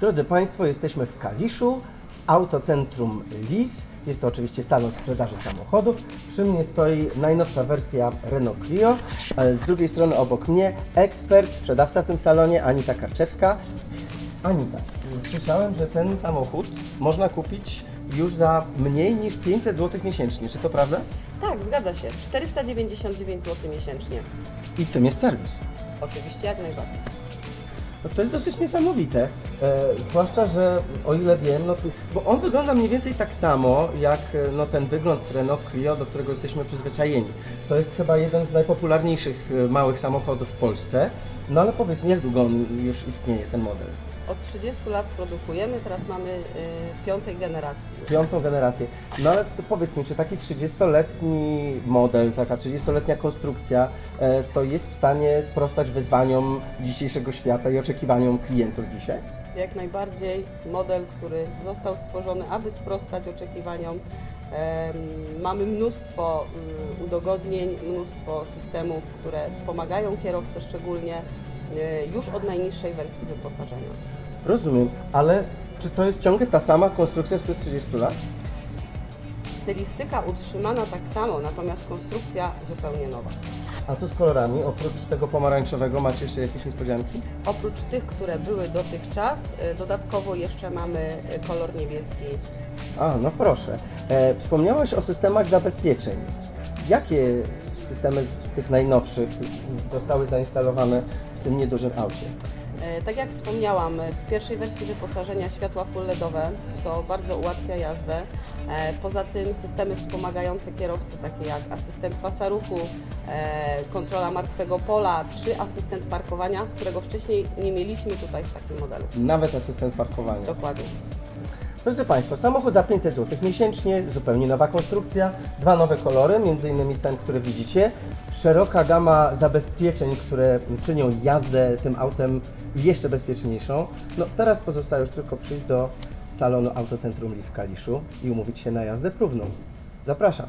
Drodzy Państwo, jesteśmy w Kaliszu, w autocentrum LIS. Jest to oczywiście salon sprzedaży samochodów. Przy mnie stoi najnowsza wersja Renault Clio. E, Z drugiej strony obok mnie ekspert, sprzedawca w tym salonie, Anita Karczewska. Anita, słyszałem, że ten samochód można kupić już za mniej niż 500 zł miesięcznie. Czy to prawda? Tak, zgadza się. 499 zł miesięcznie. I w tym jest serwis. Oczywiście jak najbardziej. No to jest dosyć niesamowite, e, zwłaszcza, że o ile wiem, no, bo on wygląda mniej więcej tak samo jak e, no, ten wygląd Renault Clio, do którego jesteśmy przyzwyczajeni. To jest chyba jeden z najpopularniejszych e, małych samochodów w Polsce. No ale powiedz mi, jak długo on już istnieje, ten model? Od 30 lat produkujemy, teraz mamy y, piątej generacji. Piątą generację. No ale to powiedz mi, czy taki 30-letni model, taka 30-letnia konstrukcja, e, to jest w stanie sprostać wyzwaniom dzisiejszego świata i oczekiwaniom klientów dzisiaj? Jak najbardziej model, który został stworzony, aby sprostać oczekiwaniom. Mamy mnóstwo y, udogodnień, mnóstwo systemów, które wspomagają kierowcę szczególnie już od najniższej wersji wyposażenia. Rozumiem, ale czy to jest ciągle ta sama konstrukcja sprzed 30 lat? Stylistyka utrzymana tak samo, natomiast konstrukcja zupełnie nowa. A co z kolorami? Oprócz tego pomarańczowego macie jeszcze jakieś niespodzianki? Oprócz tych, które były dotychczas, y, dodatkowo jeszcze mamy y, kolor niebieski. A, no proszę. E, wspomniałaś o systemach zabezpieczeń. Jakie systemy z tych najnowszych zostały zainstalowane tym niedużym aucie? E, Tak jak wspomniałam, w pierwszej wersji wyposażenia światła full LEDowe, co bardzo ułatwia jazdę. E, Poza tym systemy wspomagające kierowcę, takie jak asystent pasa ruchu, e, kontrola martwego pola czy asystent parkowania, którego wcześniej nie mieliśmy tutaj w takim modelu. Nawet asystent parkowania. Dokładnie. Drodzy Państwo, samochód za 500 zł miesięcznie, zupełnie nowa konstrukcja, dwa nowe kolory, innymi ten, który widzicie, szeroka gama zabezpieczeń, które czynią jazdę tym autem jeszcze bezpieczniejszą. No teraz pozostaje już tylko przyjść do salonu Autocentrum Lis w Kaliszu i umówić się na jazdę próbną. Zapraszam.